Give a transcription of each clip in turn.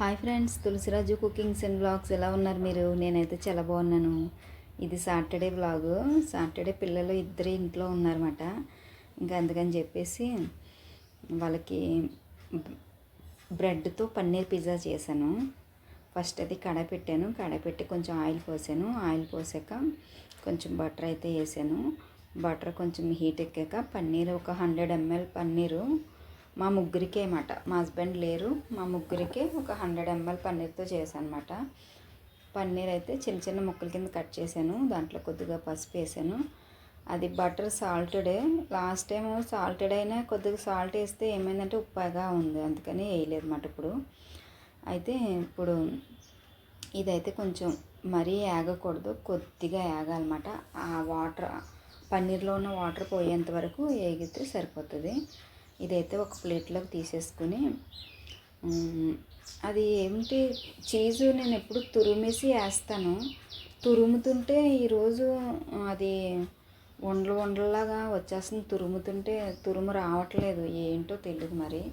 Hi friends Tulasiraju cookings and blogs ఎలా ఉన్నారు మీరు? నేనైతే చాలా బాగున్నాను. ఇది సాటర్డే బ్లాగు సాటర్డే పిల్లలు ఇద్దరు ఇంట్లో ఉన్నారన్నమాట. ఇంకా అందుకని చెప్పేసి వాళ్ళకి బ్రెడ్తో పన్నీర్ పిజ్జా చేశాను. ఫస్ట్ అది కడాయి పెట్టాను. కడాయి పెట్టి కొంచెం ఆయిల్ పోసాను. ఆయిల్ పోసాక కొంచెం బటర్ అయితే వేసాను. బటర్ కొంచెం హీట్ ఎక్కాక పన్నీర్ ఒక హండ్రెడ్ ఎంఎల్ పన్నీరు మా ముగ్గురికే అన్నమాట. మా హస్బెండ్ లేరు. మా ముగ్గురికే ఒక హండ్రెడ్ ఎంఎల్ పన్నీర్తో చేశాను అనమాట పన్నీర్ అయితే చిన్న చిన్న ముక్కల కింద కట్ చేశాను. దాంట్లో కొద్దిగా పసుపు వేసాను. అది బటర్ సాల్టెడే. లాస్ట్ టైం సాల్టెడ్ అయినా కొద్దిగా సాల్ట్ వేస్తే ఏమైందంటే ఉప్పగా ఉంది. అందుకని వేయలేదు అన్నమాట ఇప్పుడు. అయితే ఇప్పుడు ఇదైతే కొంచెం మరీ ఏగకూడదు కొద్దిగా ఏగాలన్నమాట ఆ వాటర్ పన్నీర్లో ఉన్న వాటర్ పోయేంత వరకు ఏగితే సరిపోతుంది. ఇదైతే ఒక ప్లేట్లోకి తీసేసుకుని అది ఏమిటి? చీజు నేను ఎప్పుడు తురుమేసి వేస్తాను. తురుముతుంటే ఈరోజు అది ఉండలు ఉండలాగా వచ్చేస్తుంది. తురుముతుంటే తురుము రావట్లేదు. ఏంటో తెలియదు మరి.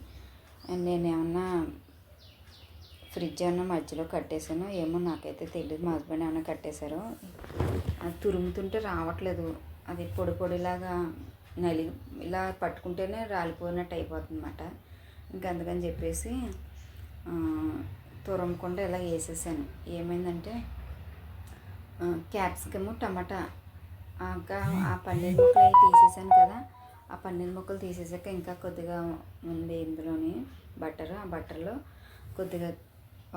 నేను ఏమన్నా ఫ్రిడ్జ్ ఏమన్నా మధ్యలో కట్టేశాను ఏమో నాకైతే తెలియదు మా హస్బెండ్ ఏమైనా కట్టేశారు. అది తురుముతుంటే రావట్లేదు. అది పొడి పొడిలాగా నలి ఇలా పట్టుకుంటేనే రాలిపోయినట్టు అయిపోతుంది అనమాట ఇంకా అందుకని చెప్పేసి తురమకుండా ఇలా వేసేసాను. ఏమైందంటే క్యాప్సికము టమాటా. ఇంకా ఆ పన్నీర్ ముక్కలు అవి తీసేసాను కదా ఆ పన్నీర్ ముక్కలు తీసేసాక ఇంకా కొద్దిగా ఉంది ఇందులోని బటర్ ఆ బటర్లో కొద్దిగా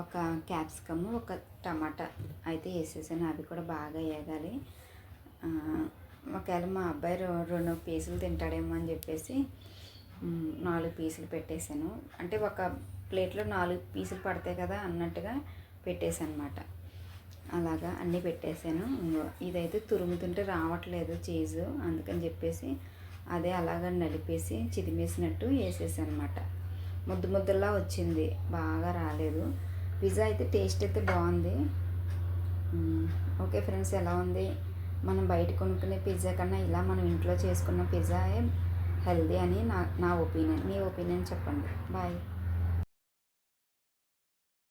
ఒక క్యాప్సికము ఒక టమాటా అయితే వేసేసాను. అవి కూడా బాగా వేగాలి ఒకవేళ మా అబ్బాయి రెండు పీసులు తింటాడేమో అని చెప్పేసి నాలుగు పీసులు పెట్టేశాను. అంటే ఒక ప్లేట్లో నాలుగు పీసులు పడతాయి కదా అన్నట్టుగా పెట్టేశాను అనమాట అలాగా అన్నీ పెట్టేశాను. ఇంగో ఇదైతే తురుముతుంటే రావట్లేదు చీజు అందుకని చెప్పేసి అదే అలాగా నలిపేసి చిదిమేసినట్టు వేసేసాను అనమాట ముద్దు ముద్దలా వచ్చింది బాగా రాలేదు. పిజ్జా అయితే టేస్ట్ అయితే బాగుంది. ఓకే ఫ్రెండ్స్ ఎలా ఉంది? మనం బయట కొనుక్కునే పిజ్జా కన్నా ఇలా మనం ఇంట్లో చేసుకున్న పిజ్జా హెల్దీ అని నా నా ఒపీనియన్ మీ ఒపీనియన్ చెప్పండి. బాయ్.